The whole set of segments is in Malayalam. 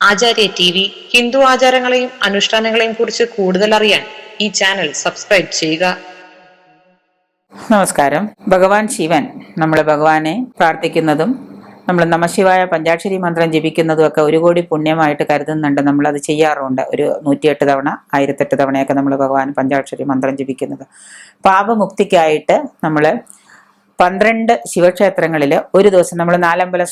ആചാര്യ ടി വി ഹിന്ദു ആചാരങ്ങളെയും അനുഷ്ഠാനങ്ങളെയും കുറിച്ച് കൂടുതൽ അറിയാൻ ഈ ചാനൽ സബ്സ്ക്രൈബ് ചെയ്യുക. നമസ്കാരം. ഭഗവാൻ ശിവൻ നമ്മൾ ഭഗവാനെ പ്രാർത്ഥിക്കുന്നതും നമ്മൾ നമശിവായ പഞ്ചാക്ഷരി മന്ത്രം ജപിക്കുന്നതും ഒക്കെ ഒരു കോടി പുണ്യമായിട്ട് കരുതുന്നുണ്ട്. നമ്മൾ അത് ചെയ്യാറുണ്ട്. ഒരു നൂറ്റിയെട്ട് തവണ ആയിരത്തെട്ട് തവണയൊക്കെ നമ്മൾ ഭഗവാൻ പഞ്ചാക്ഷരി മന്ത്രം ജപിക്കുന്നത്. പാപമുക്തിക്കായിട്ട് നമ്മൾ പന്ത്രണ്ട് ശിവക്ഷേത്രങ്ങളിൽ ഒരു ദിവസം നമ്മൾ നാലമ്പലം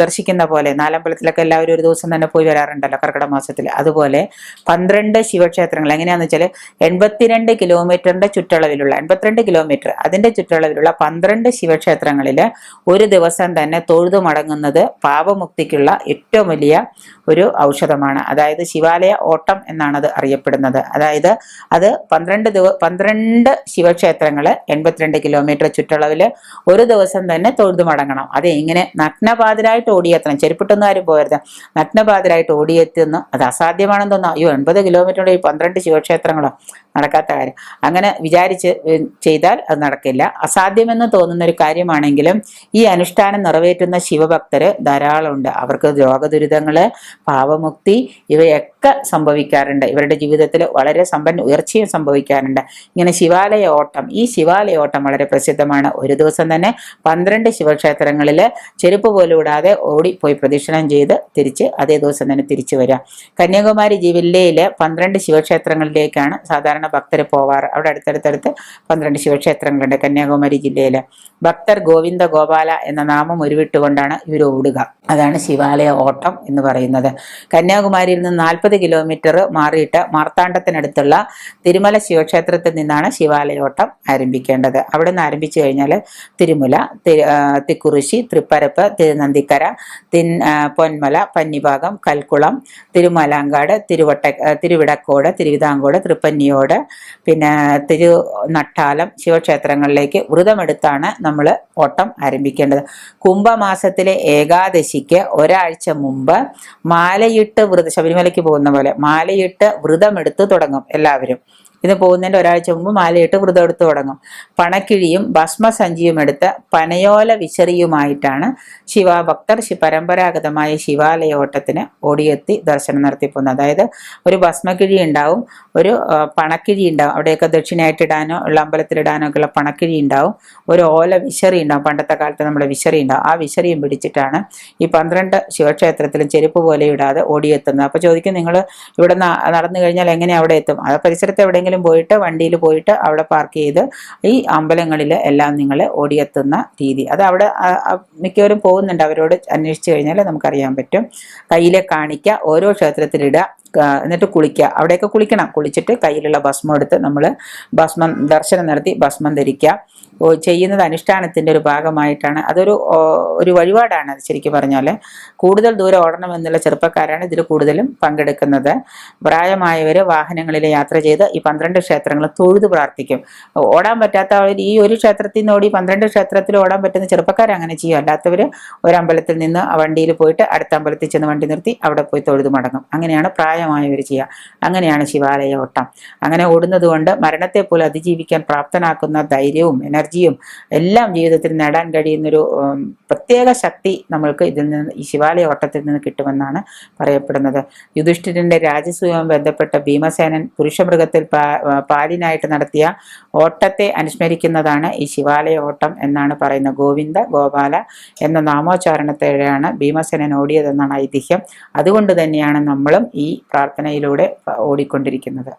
ദർശിക്കുന്ന പോലെ നാലമ്പലത്തിലൊക്കെ എല്ലാവരും ഒരു ദിവസം തന്നെ പോയി വരാറുണ്ടല്ലോ കർക്കിടക മാസത്തിൽ അതുപോലെ പന്ത്രണ്ട് ശിവക്ഷേത്രങ്ങൾ എങ്ങനെയാണെന്ന് വെച്ചാൽ എൺപത്തിരണ്ട് കിലോമീറ്ററിന്റെ ചുറ്റളവിലുള്ള എൺപത്തിരണ്ട് കിലോമീറ്റർ അതിന്റെ ചുറ്റളവിലുള്ള പന്ത്രണ്ട് ശിവക്ഷേത്രങ്ങളിൽ ഒരു ദിവസം തന്നെ തൊഴുതു മടങ്ങുന്നത് പാപമുക്തിക്കുള്ള ഏറ്റവും വലിയ ഒരു ഔഷധമാണ്. അതായത് ശിവാലയ ഓട്ടം എന്നാണ് അത് അറിയപ്പെടുന്നത്. അതായത് അത് പന്ത്രണ്ട് ദിവ പന്ത്രണ്ട് ശിവക്ഷേത്രങ്ങൾ എൺപത്തിരണ്ട് കിലോമീറ്റർ ചുറ്റളവിൽ ഒരു ദിവസം തന്നെ തൊഴുതു മടങ്ങണം. അത് ഇങ്ങനെ നഗ്നപാതരായിട്ട് ഓടിയെത്തണം. ചെരുപ്പിട്ടൊന്നും ആരും പോകരുത്. നഗ്നപാതരായിട്ട് ഓടിയെത്തുന്നു അത് അസാധ്യമാണെന്ന് തോന്നുന്നു. അയ്യോ എൺപത് കിലോമീറ്ററുടെ ഈ പന്ത്രണ്ട് ശിവക്ഷേത്രങ്ങളോ നടക്കാത്ത കാര്യം. അങ്ങനെ വിചാരിച്ച് ചെയ്താൽ അത് നടക്കില്ല. അസാധ്യമെന്ന് തോന്നുന്ന ഒരു കാര്യമാണെങ്കിലും ഈ അനുഷ്ഠാനം നിറവേറ്റുന്ന ശിവഭക്തര് ധാരാളമുണ്ട്. അവർക്ക് രോഗദുരിതങ്ങൾ പാവമുക്തി ഇവയൊക്കെ സംഭവിക്കാറുണ്ട്. ഇവരുടെ ജീവിതത്തിൽ വളരെ സമ്പന്ന ഉയർച്ചയും സംഭവിക്കാറുണ്ട്. ഇങ്ങനെ ശിവാലയ ഓട്ടം ഈ ശിവാലയ ഓട്ടം വളരെ പ്രസിദ്ധമാണ്. ഒരു ദിവസം തന്നെ പന്ത്രണ്ട് ശിവക്ഷേത്രങ്ങളിൽ ചെരുപ്പ് പോലും ഇടാതെ ഓടിപ്പോയി പോയി പ്രദക്ഷിണം ചെയ്ത് തിരിച്ച് അതേ ദിവസം തന്നെ തിരിച്ചു വരിക. കന്യാകുമാരി ജില്ലയിലെ പന്ത്രണ്ട് ശിവക്ഷേത്രങ്ങളിലേക്കാണ് സാധാരണ ഭക്തർ പോവാറ്. അവിടെ അടുത്തടുത്തടുത്ത് പന്ത്രണ്ട് ശിവക്ഷേത്രങ്ങളുണ്ട് കന്യാകുമാരി ജില്ലയിൽ ഭക്തർ ഗോവിന്ദ ഗോപാല എന്ന നാമം ഉരുവിട്ടുകൊണ്ടാണ് ഇവർ ഓടുക. അതാണ് ശിവാലയ ഓട്ടം എന്ന് പറയുന്നത്. കന്യാകുമാരിയിൽ നിന്ന് നാൽപ്പത് കിലോമീറ്റർ മാറിയിട്ട് മാർത്താണ്ഡത്തിനടുത്തുള്ള തിരുമല ശിവക്ഷേത്രത്തിൽ നിന്നാണ് ശിവാലയോട്ടം ആരംഭിക്കേണ്ടത്. അവിടെ നിന്ന് ആരംഭിച്ചു കഴിഞ്ഞാൽ തിരുമുല തിക്കുറിശി തൃപ്പരപ്പ് തിരുനന്ദിക്കര തിൻ പൊന്മല പന്നിഭാഗം കൽക്കുളം തിരുമലാങ്കാട് തിരുവട്ട തിരുവിടക്കോട് തിരുവിതാംകോട് തൃപ്പന്നിയോട് പിന്നെ തിരുനട്ടാലം ശിവക്ഷേത്രങ്ങളിലേക്ക് വ്രതമെടുത്താണ് നമ്മൾ ഓട്ടം ആരംഭിക്കേണ്ടത്. കുംഭമാസത്തിലെ ഏകാദശിക്ക് ഒരാഴ്ച മുമ്പ് മാലയിട്ട് വ്രത ശബരിമലയ്ക്ക് പോകുന്ന പോലെ മാലയിട്ട് വ്രതമെടുത്ത് തുടങ്ങും എല്ലാവരും. ഇത് പോകുന്നതിന്റെ ഒരാഴ്ച മുമ്പ് മാലയിട്ട് വ്രതം എടുത്തു തുടങ്ങും. പണക്കിഴിയും ഭസ്മസഞ്ചിയും എടുത്ത് പനയോല വിശറിയുമായിട്ടാണ് ശിവഭക്തർ പരമ്പരാഗതമായ ശിവാലയ ഓട്ടത്തിന് ഓടിയെത്തി ദർശനം നടത്തി പോകുന്നത് അതായത് ഒരു ഭസ്മക്കിഴി ഉണ്ടാവും ഒരു പണക്കിഴി ഉണ്ടാവും. അവിടെയൊക്കെ ദക്ഷിണയായിട്ട് ഇടാനോ ഉള്ള അമ്പലത്തിലിടാനോ ഉള്ള പണക്കിഴി ഉണ്ടാവും. ഒരു ഓല വിശറി ഉണ്ടാവും. പണ്ടത്തെ കാലത്ത് നമ്മുടെ വിശറി ഉണ്ടാവും. ആ വിശറിയും പിടിച്ചിട്ടാണ് ഈ പന്ത്രണ്ട് ശിവക്ഷേത്രത്തിലും ചെരുപ്പ് പോലെ ഇടാതെ ഓടിയെത്തുന്നത്. അപ്പോൾ ചോദിക്കും നിങ്ങൾ ഇവിടെ നടന്നു കഴിഞ്ഞാൽ എങ്ങനെ അവിടെ എത്തും? ആ പരിസരത്ത് എവിടെയെങ്കിലും പോയിട്ട് വണ്ടിയിൽ പോയിട്ട് അവിടെ പാർക്ക് ചെയ്ത് ഈ അമ്പലങ്ങളിൽ എല്ലാം നിങ്ങൾ ഓടിയെത്തുന്ന രീതി. അത് അവിടെ മിക്കവരും പോകുന്നുണ്ട്. അവരോട് അന്വേഷിച്ച് കഴിഞ്ഞാൽ നമുക്കറിയാൻ പറ്റും. കയ്യിലെ കാണിക്കുക ഓരോ ക്ഷേത്രത്തിലിടുക എന്നിട്ട് കുളിക്കുക അവിടെയൊക്കെ കുളിക്കണം. കുളിച്ചിട്ട് കയ്യിലുള്ള ഭസ്മം എടുത്ത് നമ്മൾ ഭസ്മം ദർശനം നടത്തി ഭസ്മം ധരിക്കുക ചെയ്യുന്നത് അനുഷ്ഠാനത്തിന്റെ ഒരു ഭാഗമായിട്ടാണ്. അതൊരു ഒരു വഴിപാടാണ് അത് ശരിക്കും പറഞ്ഞാൽ കൂടുതൽ ദൂരം ഓടണമെന്നുള്ള ചെറുപ്പക്കാരാണ് ഇതിൽ കൂടുതലും പങ്കെടുക്കുന്നത്. പ്രായമായവർ വാഹനങ്ങളിൽ യാത്ര ചെയ്ത് ഈ പന്ത്രണ്ട് ക്ഷേത്രങ്ങൾ തൊഴുത് പ്രാർത്ഥിക്കും. ഓടാൻ പറ്റാത്ത ആൾ ഈ ഒരു ക്ഷേത്രത്തിൽ നിന്ന് ഓടി പന്ത്രണ്ട് ക്ഷേത്രത്തിൽ ഓടാൻ പറ്റുന്ന ചെറുപ്പക്കാർ അങ്ങനെ ചെയ്യും. അല്ലാത്തവർ ഒരമ്പലത്തിൽ നിന്ന് വണ്ടിയിൽ പോയിട്ട് അടുത്ത അമ്പലത്തിൽ ചെന്ന് വണ്ടി നിർത്തി അവിടെ പോയി തൊഴുത് മടങ്ങും. അങ്ങനെയാണ് പ്രായമായവർ ചെയ്യുക. അങ്ങനെയാണ് ശിവാലയ ഓട്ടം. അങ്ങനെ ഓടുന്നത് കൊണ്ട് മരണത്തെ പോലും അതിജീവിക്കാൻ പ്രാപ്തനാക്കുന്ന ധൈര്യവും എനർജിയും എല്ലാം ജീവിതത്തിൽ നേടാൻ കഴിയുന്നൊരു പ്രത്യേക ശക്തി നമ്മൾക്ക് ഇതിൽ നിന്ന് ഈ ശിവാലയ ഓട്ടത്തിൽ നിന്ന് കിട്ടുമെന്നാണ് പറയപ്പെടുന്നത്. യുധിഷ്ഠിരന്റെ രാജസൂയവുമായി ബന്ധപ്പെട്ട ഭീമസേനൻ പുരുഷമൃഗത്തിൽ പാലിനായിട്ട് നടത്തിയ ഓട്ടത്തെ അനുസ്മരിക്കുന്നതാണ് ഈ ശിവാലയ ഓട്ടം എന്നാണ് പറയുന്നത്. ഗോവിന്ദ ഗോപാല എന്ന നാമോച്ചാരണത്തോടെയാണ് ഭീമസേനൻ ഓടിയതെന്നാണ് ഐതിഹ്യം. അതുകൊണ്ട് തന്നെയാണ് നമ്മളും ഈ പ്രാർത്ഥനയിലൂടെ ഓടിക്കൊണ്ടിരിക്കുന്നത്.